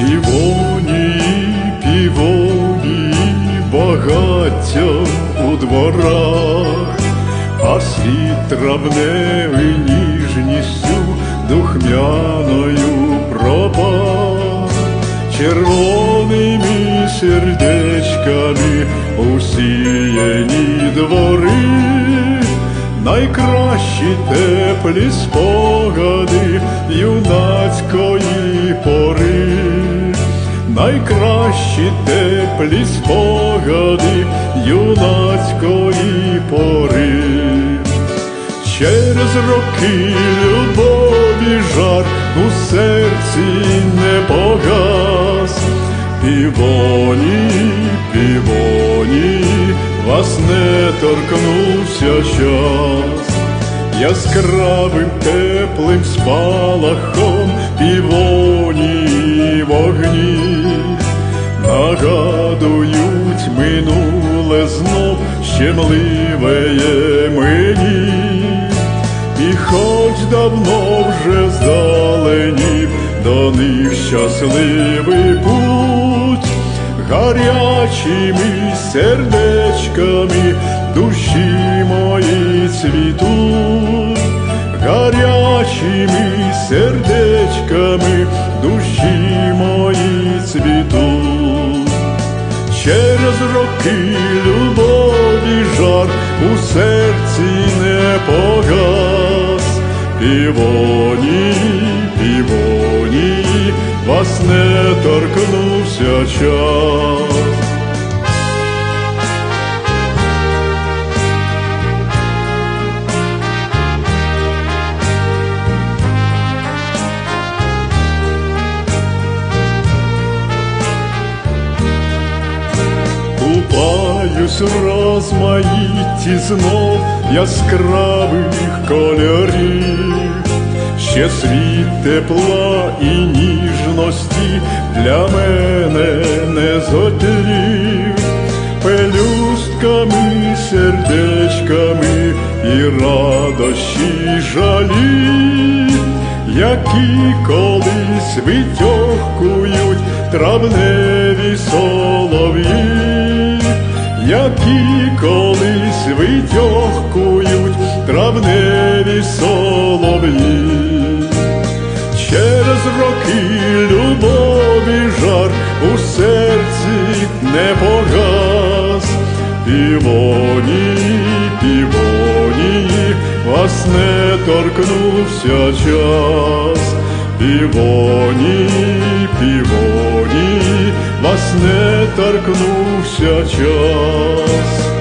Півонії, півонії, багаття у дворах, а світ травневий ніжністю духмяною пропав, червоними сердечками усіяні двори, найкращі теплі спогади найкращі теплі спогади юнацької пори. Через роки любові жар у серці не погас. Півоні, півоні, вас не торкнувся час. Яскравим теплим спалахом півоні вогні нагадують минуле знов щемливеє мені, і хоч давно вже здалені до них щасливий путь, гарячими сердечками душі мої цвітуть, гарячими сердечками душі мої цвітуть. Роки любові жар у серці не погас. Півоні, півоні, вас не торкнувся час. Купаюсь в розмаїтті знов яскравих кольорів, ще світ тепла і ніжності для мене не зотрів, пелюстками, сердечками і радощі жалі, які колись витьохкують травневі солов'ї, які колись витьохкують травневі солов'ї. Через роки любові жар у серці не погас. Півоні, півоні, вас не торкнувся час. Півоні, півоні, нас не торкнувся час.